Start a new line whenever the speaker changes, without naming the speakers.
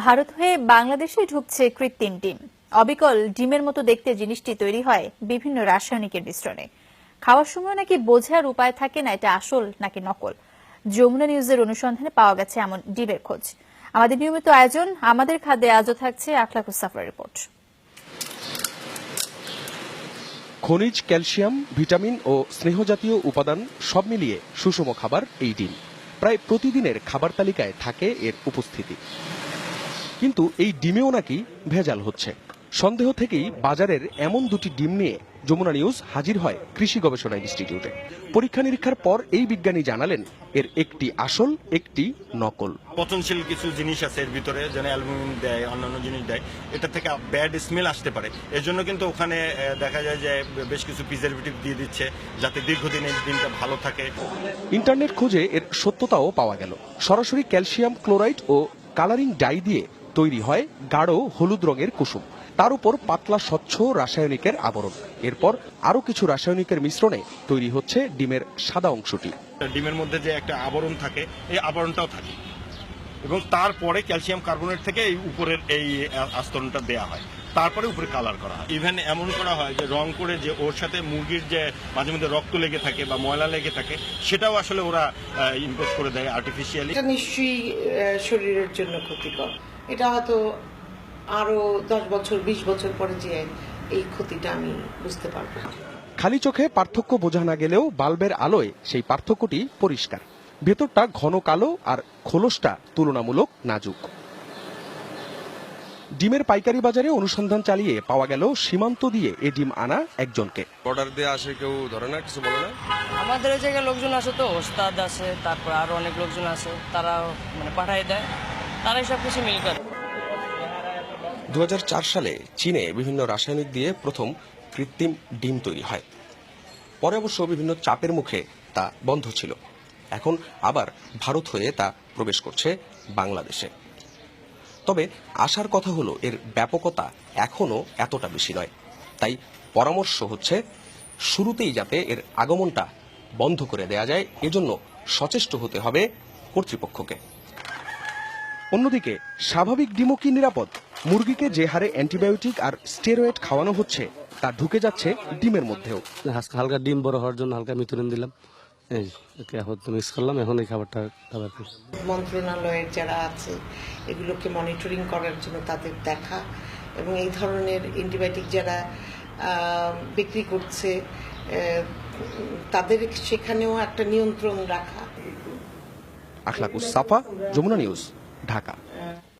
ভারত হয়ে বাংলাদেশে ঢুকছে কৃত্রিম ডিম। অবিকল ডিমের মতো দেখতে জিনিসটি তৈরি হয় বিভিন্ন রাসায়নিকের মিশ্রণে। খাওয়ার সময় নাকি বোঝার উপায় থাকে না, এটা আসল নাকি নকল? যমুনা নিউজের অনুসন্ধানে পাওয়া গেছে এমন ডিমের খোঁজ। আমাদের নিয়মিত আয়োজন, আমাদের খাদ্যে আজও থাকছে আখলাকুস সাফার রিপোর্ট।
খনিজ, ক্যালসিয়াম, ভিটামিন ও স্নেহজাতীয় উপাদান সব মিলিয়ে সুষম খাবার এই ডিম। প্রায় প্রতিদিনের খাবার তালিকায় থাকে এর উপস্থিতি। কিন্তু এই ডিমেও নাকি ভেজাল হচ্ছে। সন্দেহ থেকেই বাজারের এমন দুটি ডিম নিয়ে যমুনা নিউজ হাজির হয় কৃষি গবেষণা ইনস্টিটিউটে। পরীক্ষা নিরীক্ষার পর এই বিজ্ঞানী জানালেন এর একটি আসল একটি নকল।
পচনশীল কিছু জিনিস আছে এর ভিতরে যেন অ্যালুমিনিয়াম দেয় অন্যান্য জিনিস দেয় এটা থেকে ব্যাড স্মেল আসতে পারে। এর জন্য কিন্তু ওখানে দেখা যায় যে বেশ কিছু প্রিজারভেটিভ দিয়ে দিচ্ছে যাতে দীর্ঘদিন এই ডিমটা ভালো থাকে।
ইন্টারনেট খোঁজে এর সত্যতাও পাওয়া গেল। সরাসরি ক্যালসিয়াম ক্লোরাইড ও কালারিং ডাই দিয়ে তৈরি হয় গাঢ় হলুদ রঙের কুসুম। তার উপর পাতলা স্বচ্ছ রাসায়নিকের আবরণ। এরপর আরও কিছু রাসায়নিকের মিশ্রণে তৈরি হচ্ছে ডিমের সাদা অংশটি।
ডিমের মধ্যে যে একটা আবরণ থাকে, এই আবরণটাও থাকে। এবং তারপরে ক্যালসিয়াম কার্বনেট থেকে এই উপরের এই আস্তরণটা দেয়া হয়। তারপরে উপরে কালার করা হয়। ইভেন এমন করা হয় যে রং করে যে ওর সাথে মুরগির যে মাঝে মধ্যে রক্ত লেগে থাকে বা ময়লা লেগে থাকে সেটাও আসলে ওরা ইনভেস্ট করে দেয় আর্টিফিশিয়ালি
এটা নিশ্চয়ই শরীরের জন্য ক্ষতিকর। এটা হয়তো আরও দশ বছর বিশ বছর পরে যে এই ক্ষতিটা আমি বুঝতে পারব
খালি চোখে পার্থক্য বোঝা না গেলেও বাল্বের আলোয় সেই পার্থক্যটি পরিষ্কার। ভেতরটা ঘন কালো আর খোলসটা তুলনামূলক নাজুক। ডিমের পাইকারি বাজারে অনুসন্ধান চালিয়ে পাওয়া গেল সীমান্ত দিয়ে এ ডিম আনা একজনকে।
অর্ডার দিয়ে আসে কেউ ধরে না কিছু বলে না?
আমাদের ওই জায়গায় লোকজন আসে তো ওস্তাদ আছে তারপর আরও অনেক লোকজন আছে তারা মানে পাঠাই দেয় তারাই সব কিছু মিল করে।
দু হাজার চার সালে চীনে বিভিন্ন রাসায়নিক দিয়ে প্রথম কৃত্রিম ডিম তৈরি হয়। পরে অবশ্য বিভিন্ন চাপের মুখে তা বন্ধ ছিল। এখন আবার ভারত হয়ে তা প্রবেশ করছে বাংলাদেশে। তবে আসার কথা হলো, এর ব্যাপকতা এখনও এতটা বেশি নয়। তাই পরামর্শ হচ্ছে, শুরুতেই যাতে এর আগমনটা বন্ধ করে দেয়া যায়, এজন্য সচেষ্ট হতে হবে কর্তৃপক্ষকে। অন্যদিকে, স্বাভাবিক ডিমও কি নিরাপদ, মুরগিকে যে হারে অ্যান্টিবায়োটিক আর স্টেরয়েড খাওয়ানো হচ্ছে, তা ঢুকে যাচ্ছে ডিমের মধ্যেও।
হালকা হালকা ডিম বড় হওয়ার জন্য হালকা মিথুরিন দিলাম। এই ওকে এখন মিক্স করলাম এখন এই খাবারটা খাবার
মন্ত্রণালয়ের যারা আছে এগুলোকে মনিটরিং করার জন্য তাদের দেখা এবং এই ধরনের অ্যান্টিবায়োটিক যারা বিক্রি করছে তাদের সেখানেও একটা নিয়ন্ত্রণ রাখা।
আখলাকুস সাফা যমুনা নিউজ ঢাকা।